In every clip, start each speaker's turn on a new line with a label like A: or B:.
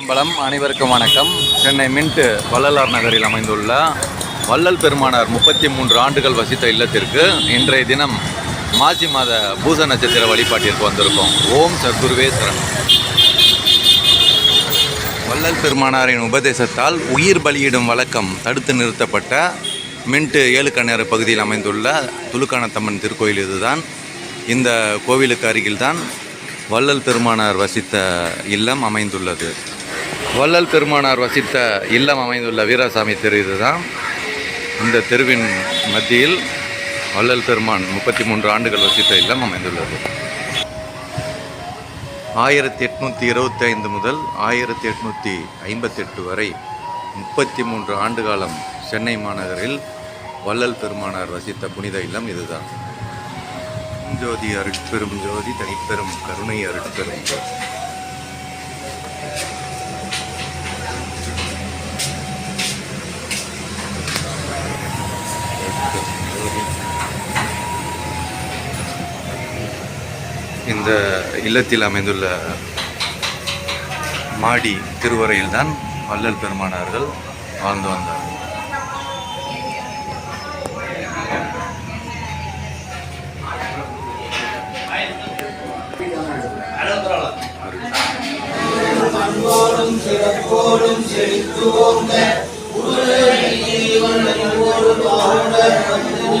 A: அம்பலம் அனைவருக்கும் வணக்கம். சென்னை மின்ட் வள்ளலார் நகரில் அமைந்துள்ள வள்ளல் பெருமானார் முப்பத்தி மூன்று ஆண்டுகள் வசித்த இல்லத்திற்கு இன்றைய தினம் மாசி மாத பூச நட்சத்திர வழிபாட்டிற்கு வந்திருக்கோம். ஓம் சத்குருவேஸ்வரன் வள்ளல் பெருமானாரின் உபதேசத்தால் உயிர் பலியிடும் வழக்கம் தடுத்து நிறுத்தப்பட்ட மின்ட்டு ஏழுக்கண்ணாறு பகுதியில் அமைந்துள்ள துலுக்கானத்தம்மன் திருக்கோயில் இதுதான். இந்த கோவிலுக்கு அருகில்தான் வள்ளல் பெருமானார் வசித்த இல்லம் அமைந்துள்ளது. வள்ளல் பெருமானார் வசித்த இல்லம் அமைந்துள்ள வீராசாமி தெரு இதுதான். இந்த தெருவின் மத்தியில் வள்ளல் பெருமான் முப்பத்தி மூன்று ஆண்டுகள் வசித்த இல்லம் அமைந்துள்ளது. ஆயிரத்தி எட்நூற்றி இருபத்தி ஐந்து முதல் ஆயிரத்தி எட்நூற்றி ஐம்பத்தெட்டு வரை முப்பத்தி மூன்று ஆண்டு காலம் சென்னை மாநகரில் வள்ளல் பெருமானார் வசித்த புனித இல்லம் இதுதான். ஜோதி அருட்பெரும் ஜோதி தனிப்பெரும் கருணை அருட்பெரும் ஜோதி. இந்த இல்லத்தில் அமைந்துள்ள மாடி திருவரையில்தான் வள்ளல் பெருமானார்கள் வாழ்ந்து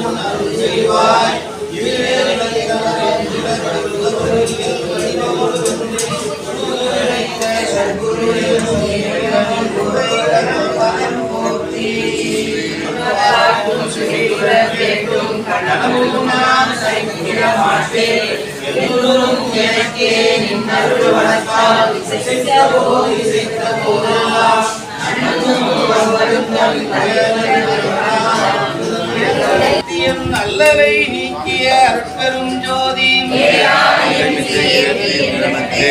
A: வந்தார்
B: நித்தியம்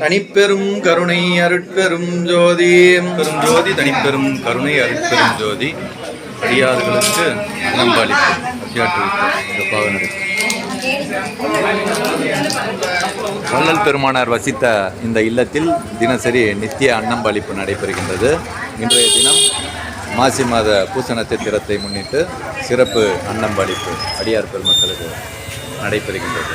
C: தனிப்பெரும் கருணை அருட்பெரும் ஜோதி.
A: பெரும் ஜோதி தனிப்பெரும் கருணை அருட்பெரும் ஜோதி. அடியார்களுக்கு நம்பளிப்பு சிறப்பாக வள்ளல் பெருமானார் வசித்த இந்த இல்லத்தில் தினசரி நித்திய அன்னம்பளிப்பு நடைபெறுகின்றது. இன்றைய தினம் மாசி மாத பூச நட்சத்திரத்தை முன்னிட்டு சிறப்பு அன்னம்பளிப்பு அடியார் பெருமக்களுக்கு நடைபெறுகின்றது.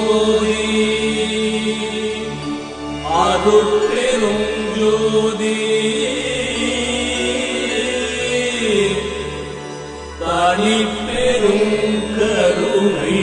D: அருட்பெரும் ஜோதி தனி பெரும் கருணை